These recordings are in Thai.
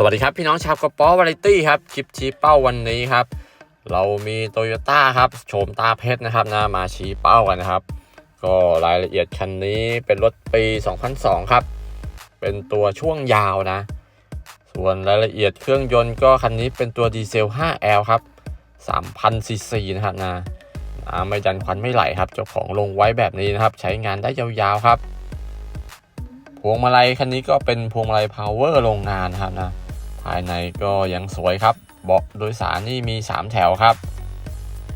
สวัสดีครับ พี่น้องชาวกระป๋อวาไรตี้ครับ คลิปชี้เป้าวันนี้ครับ เรามีโตโยต้าครับโฉมตาเพชรนะครับนะมาชี้เป้ากันนะครับ ก็รายละเอียดคันนี้เป็นรถปี 2002 ครับ เป็นตัวช่วงยาวนะ ส่วนรายละเอียดเครื่องยนต์ก็คันนี้เป็นตัวดีเซล 5L ครับ3,000ซีซีนะครับนะน้ำไม่ดันควันไม่ไหลครับเจ้าของลงไว้แบบนี้นะครับ ใช้งานได้ยาวๆครับพวงมาลัยคันนี้ก็เป็นพวงมาลัยพาวเวอร์โรงงานนะครับนะายในก็ยังสวยครับ เบาะโดยสารนี่มี 3 แถวครับ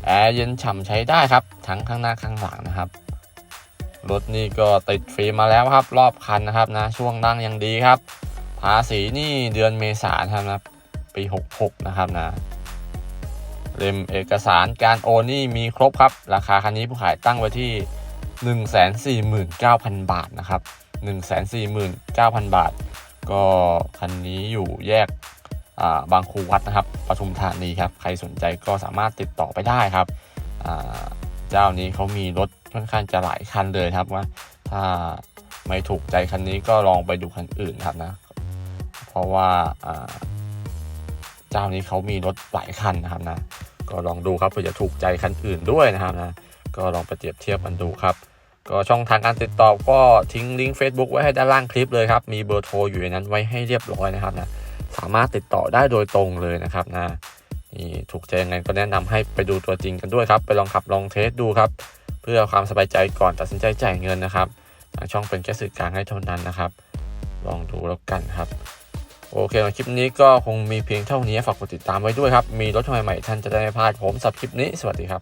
แอร์เย็นฉ่ำใช้ได้ครับ ทั้งข้างหน้าข้างหลังนะครับ รถนี่ก็ติดฟิล์มมาแล้วครับ รอบคันนะครับนะ ช่วงนั่งยังดีครับ ภาษีนี่เดือนเมษายนครับนะปี 66 นะครับนะ เล่มเอกสารการโอนนี่มีครบครับ ราคาคันนี้ผู้ขายตั้งไว้ที่ 149,000 บาทนะครับ 149,000 บาท ก็คันนี้อยู่แยกาบางครูวัดนะครับปทุมธานีครับ ใครสนใจก็สามารถติดต่อไปได้ครับเจ้านี้เขามีรถค่อนข้างจะหลายคันเลยครับว่าถ้าไม่ถูกใจคันนี้ก็ลองไปดูคันอื่นครับนะ เพราะว่าเจ้านี้เขามีรถหลายคันนะครับนะ ก็ลองดูครับเผื่อจะถูกใจคันอื่นด้วยนะครับนะ ก็ลองไปเปรียบเทียบกันดูครับ ก็ช่องทางการติดต่อก็ทิ้งลิงก์ Facebook ไว้ให้ด้านล่างคลิปเลยครับ มีเบอร์โทรอยู่ในนั้นไว้ให้เรียบร้อยนะครับนะสามารถติดต่อได้โดยตรงเลยนะครับนะนี่ถูกใจยังไงก็แนะนำให้ไปดูตัวจริงกันด้วยครับ ไปลองขับลองเทสดูครับ เพื่อความสบายใจก่อนตัดสินใจจ่ายเงินนะครับทางช่องเป็นแค่สื่อกลางให้เท่านั้นนะครับ ลองดูแล้วกันครับ โอเคคลิปนี้ก็คงมีเพียงเท่านี้ฝากกดติดตามไว้ด้วยครับ มีรถใหม่ๆท่านจะได้ไม่พลาดผมสับคลิปนี้สวัสดีครับ